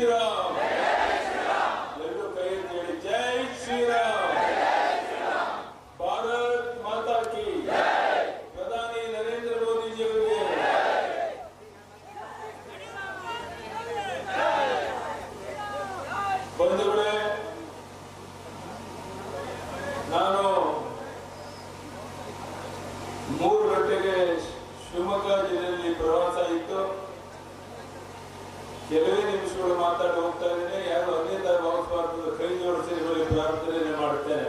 ಶ್ರೀರಾಮ್. ಎಲ್ಲರೂ ಕೈ ಕೇಳಿ ಜೈ ಶ್ರೀರಾಮ್. ಭಾರತ್ ಮಾತಾ ಕಿ. ಪ್ರಧಾನಿ ನರೇಂದ್ರ ಮೋದಿಜಿ ಅವರಿಗೆ ಬಂಧುಗಳೇ ನಾನು ಮೂರು ಗಂಟೆಗೆ ಶಿವಮೊಗ್ಗ ಜಿಲ್ಲೆಯಲ್ಲಿ ಪ್ರವಾಸ ಇತ್ತು. ಕೆಲವೇ ಮಾತಾಡಿ ಹೋಗ್ತಾ ಇದ್ದೇನೆ. ಯಾರು ಅನ್ಯತಾ ಭಾವಿಸಬಾರದು ಕೈ ಜೋಡಿಸಿ ನಿಮಗೆ ಪ್ರಾರ್ಥನೆ ಮಾಡುತ್ತೇನೆ.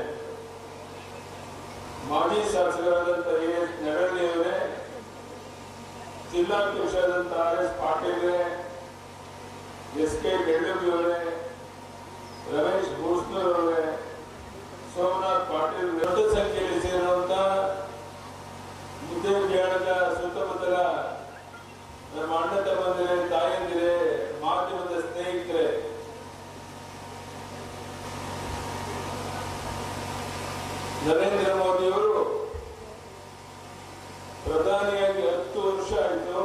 ಮಾಜಿ ಶಾಸಕರಾದಂಥ ಎ. ಎಸ್ ನಗರಳ್ಳಿ ಅವರೇ ಜಿಲ್ಲಾಧ್ಯಕ್ಷರಾದಂಥ R. S. Patil S. K. Narendra Modi ಅವರು ಪ್ರಧಾನಿಯಾಗಿ ಹತ್ತು ವರ್ಷ ಆಯಿತು.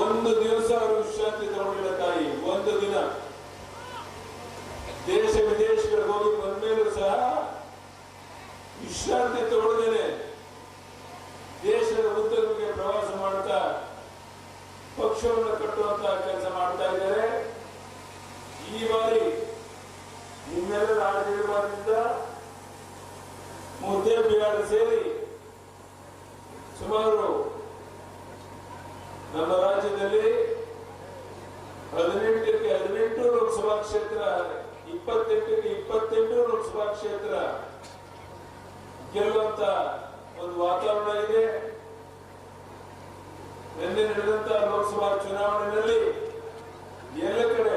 ಒಂದು ದಿವಸ ಅವರು ವಿಶ್ರಾಂತಿ ತಗೊಂಡಿಲ್ಲ ತಾಯಿ, ಒಂದು ದಿನ. ದೇಶ ವಿದೇಶಗಳಿಗೆ ಹೋಗಿ ಬಂದ್ಮೇಲೂ ಸಹ ವಿಶ್ರಾಂತಿ ತಗೊಳ್ಳದೇನೆ. ನಮ್ಮ ರಾಜ್ಯದಲ್ಲಿ ಹದಿನೆಂಟಕ್ಕೆ ಹದಿನೆಂಟು ಲೋಕಸಭಾ ಕ್ಷೇತ್ರ, ಇಪ್ಪತ್ತೆಂಟಕ್ಕೆ ಇಪ್ಪತ್ತೆಂಟು ಲೋಕಸಭಾ ಕ್ಷೇತ್ರ ಗೆಲ್ಲುವಂತ ಒಂದು ವಾತಾವರಣ ಇದೆ. ನಿನ್ನೆ ನಡೆದಂತ ಲೋಕಸಭಾ ಚುನಾವಣೆಯಲ್ಲಿ ಎಲ್ಲ ಕಡೆ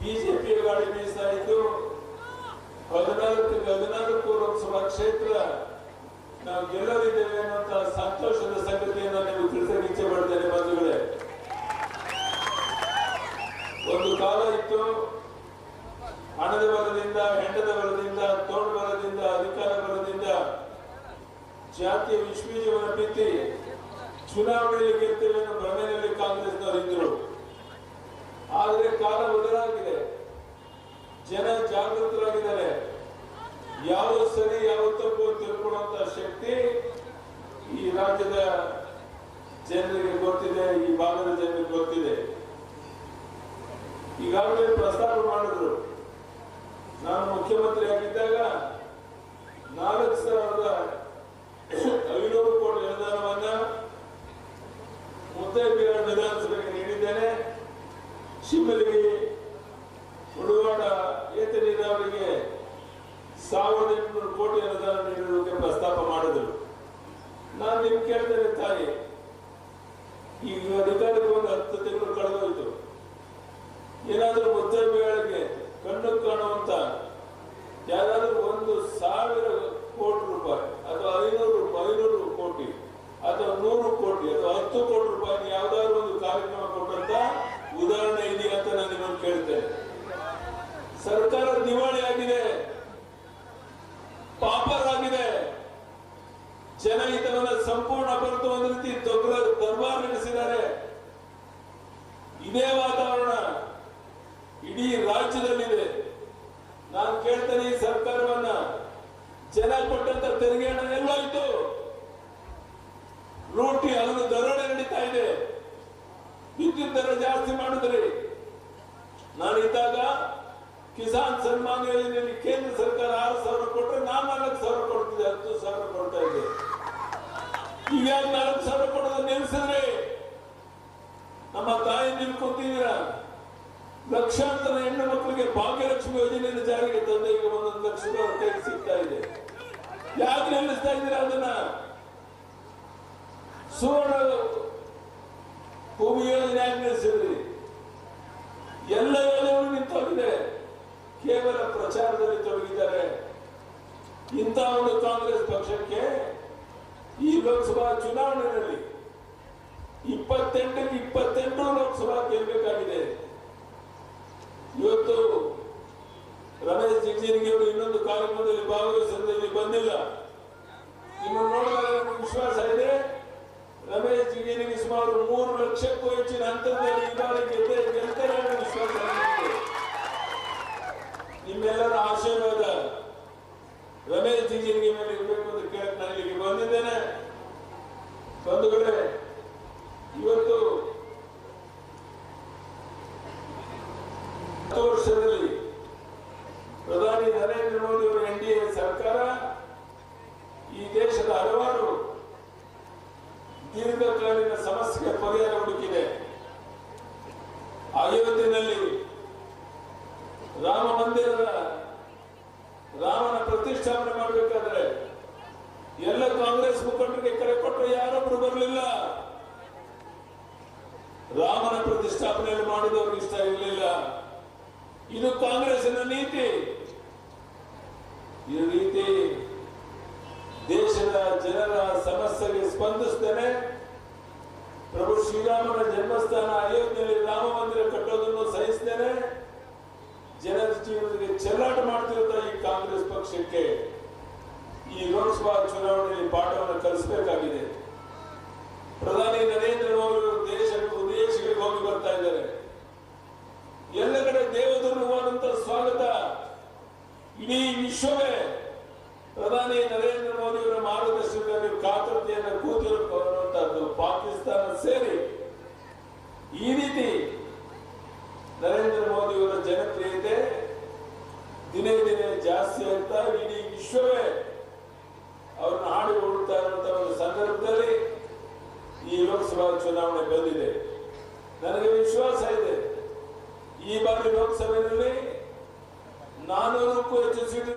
ಬಿಜೆಪಿ ಗಾಡಿ ಬೀಸ್ತಾ ಇದ್ದು ಹದಿನಾಲ್ಕಕ್ಕೆ ಹದಿನಾಲ್ಕು ಲೋಕಸಭಾ ಕ್ಷೇತ್ರ ನಾವು ಗೆಲ್ಲಲಿದ್ದೇವೆ ಸಂತೋಷದ ಸಂಗತಿಯನ್ನು ನೀವು ತಿಳಿಸಕ್ಕೆ ಇಚ್ಛೆ ಪಡ್ತೇನೆ ಬಂಧುಗಳೇ. ಒಂದು ಕಾಲ ಇತ್ತು, ಹಣದ ಬಲದಿಂದ, ಹೆಂಡದ ಬಲದಿಂದ ತೋಳು ಬಲದಿಂದ, ಅಧಿಕಾರ ಬಲದಿಂದ ಜಾತಿಯ ವಿಶ್ವೀಜವನ್ನು ಬಿತ್ತಿ ಚುನಾವಣೆಯಲ್ಲಿ ಗೆಲ್ತೇವೆ ಅನ್ನೋ ಭ್ರಮೆಯಲ್ಲಿ ಕಾಂಗ್ರೆಸ್ನವರು ಇದ್ರು. ಆದರೆ ಕಾಲ ಬದಲಾಗಿದೆ. ಜನ ಜಾಗೃತರಾಗಿದ್ದಾರೆ. ಯಾವ ಸರಿ ಯಾವ ತಪ್ಪು ತಿಳ್ಕೊಳ್ಳುವಂತ ಶಕ್ತಿ ಈ ರಾಜ್ಯದ ಜನರಿಗೆ ಗೊತ್ತಿದೆ, ಈ ಭಾಗದ ಜನರಿಗೆ ಗೊತ್ತಿದೆ. ಈಗಾಗಲೇ ಪ್ರಸ್ತಾಪ ಮಾಡಿದ್ರು. ನಾನು ಮುಖ್ಯಮಂತ್ರಿ ಆಗಿದ್ದಾಗ ನಾಲ್ಕು ಸಾವಿರದ ಐನೂರು ಕೋಟಿ ಅನುದಾನವನ್ನ ಮುದ್ದೈಬಿಹಾರ ವಿಧಾನಸಭೆಗೆ ನೀಡಿದ್ದೇನೆ. ಶಿವಲಿಗೆ ಉಡುವಾಡ ಏತ ನೀರಾವರಿಗೆ ಸಾವಿರದ ಎಂಟುನೂರು ಕೋಟಿ ಅನುದಾನ ನೀಡುವುದಕ್ಕೆ ಪ್ರಸ್ತಾಪ ಮಾಡಿದರು ನಾನು ನಿಮ್ಗೆ ಕೇಳ್ತೇನೆ ತಾಯಿ ಈಗ ಅಧಿಕಾರಕ್ಕೆ ಒಂದು ಹತ್ತು ತಿಂಗಳು ಕಳೆದೋಯ್ತು ಏನಾದರೂ ಮುದ್ದೈಬಿಹಾರಿಗೆ ಕಣ್ಣು ಕಾಣುವಂತ ಯಾರಾದ್ರೂ ಒಂದು ಸಾವಿರ ಕೋಟಿ ರೂಪಾಯಿ ಅಥವಾ ಐನೂರು ರೂಪಾಯಿ ಐನೂರು ಕೋಟಿ ಅಥವಾ ನೂರು ಕೋಟಿ ಅಥವಾ ಹತ್ತು ಕೋಟಿ ರೂಪಾಯಿ ಯಾವ್ದಾದ್ರು ಒಂದು ಕಾರ್ಯಕ್ರಮ ಕೊಟ್ಟಂತ ಉದಾಹರಣೆ ಇದೆಯಾ ಅಂತ ನಾನು ನಿಮ್ಮನ್ನು ಕೇಳ್ತೇನೆ ಸರ್ಕಾರ ದಿವಾಳಿ ಆಗಿದೆ ಪಾಪರಾಗಿದೆ ಜನಹಿತವನ್ನ ಸಂಪೂರ್ಣ ಬರೆದು ಒಂದು ರೀತಿ ದರ್ಬಾರ್ ನಡೆಸಿದ್ದಾರೆ. ಇದೇ ವಾತಾವರಣ ಇಡೀ ರಾಜ್ಯದಲ್ಲಿದೆ. ನಾನು ಕೇಳ್ತೇನೆ ಈ ಸರ್ಕಾರವನ್ನ ಜನ ಕೊಟ್ಟಂತ ತೆರಿಗೆ ಹಣ ಎಲ್ಲೋಯ್ತು ಲೂಟಿ ಅದನ್ನು ದರೋಡೆ ನಡೀತಾ ಇದೆ. ವಿದ್ಯುತ್ ದರ ಜಾಸ್ತಿ ಮಾಡಿದ್ರಿ. ನಾನಿದ್ದಾಗ ಕಿಸಾನ್ ಸನ್ಮಾನ್ ಯೋಜನೆಯಲ್ಲಿ ಕೇಂದ್ರ ಸರ್ಕಾರ ಆರು ಸಾವಿರ ಕೊಟ್ಟರೆ ನಾನು ನಾಲ್ಕು ಸಾವಿರ ಕೊಡ್ತಿದ್ದೆ, ಹತ್ತು ಸಾವಿರ ಕೊಡ್ತಾ ಇದ್ದೆ. ಯಾಕೆ ನಾಲ್ಕು ಸಾವಿರ ನಮ್ಮ ತಾಯಿ ನಿಲ್ಕೊಂತಿದ್ದೀರಾ ಲಕ್ಷಾಂತರ ಹೆಣ್ಣು ಮಕ್ಕಳಿಗೆ ಭಾಗ್ಯಲಕ್ಷ್ಮಿ ಯೋಜನೆಯನ್ನು ಜಾರಿಗೆ ತಂದೆ. ಈಗ ಒಂದೊಂದು ಲಕ್ಷ ರೂಪಾಯಿ ಸಿಗ್ತಾ ಇದೆ. ಯಾಕೆ ನಿಲ್ಲಿಸ್ತಾ ಇದ್ದೀರಾ ಅದನ್ನ? ಸುವರ್ಣ ಭೂಮಿ ಯೋಜನೆ ಯಾಕೆ ಎಲ್ಲ ಯೋಜನೆಗಳು ನಿಂತೋಗಿದೆ. ಕೇವಲ ಪ್ರಚಾರದಲ್ಲಿ ತೊಡಗಿದ್ದಾರೆ. ಇಂಥ ಒಂದು ಕಾಂಗ್ರೆಸ್ ಪಕ್ಷಕ್ಕೆ ಈ ಲೋಕಸಭಾ ಚುನಾವಣೆಯಲ್ಲಿ ಮಂದಿರದ ರಾಮನ ಪ್ರತಿಷ್ಠಾಪನೆ ಮಾಡಬೇಕಾದ್ರೆ ಎಲ್ಲ ಕಾಂಗ್ರೆಸ್ ಮುಖಂಡರಿಗೆ ಕರೆ ಕೊಟ್ಟರೆ ಯಾರೊಬ್ರು ಬರಲಿಲ್ಲ. ರಾಮನ ಪ್ರತಿಷ್ಠಾಪನೆಯಲ್ಲಿ ಮಾಡಿದವ್ರಿಗೆ ಇಷ್ಟ ಇರಲಿಲ್ಲ. ಇದು ಕಾಂಗ್ರೆಸ್ನ ನೀತಿ. ಈ ರೀತಿ ದೇಶದ ಜನರ ಸಮಸ್ಯೆಗೆ ಸ್ಪಂದಿಸ್ತೇನೆ. ಪ್ರಭು ಶ್ರೀರಾಮನ ಜನ್ಮಸ್ಥಾನ ಚುನಾವಣೆ ಬಂದಿದೆ. ನನಗೆ ವಿಶ್ವಾಸ ಇದೆ. ಈ ಬಾರಿ ಲೋಕಸಭೆಯಲ್ಲಿ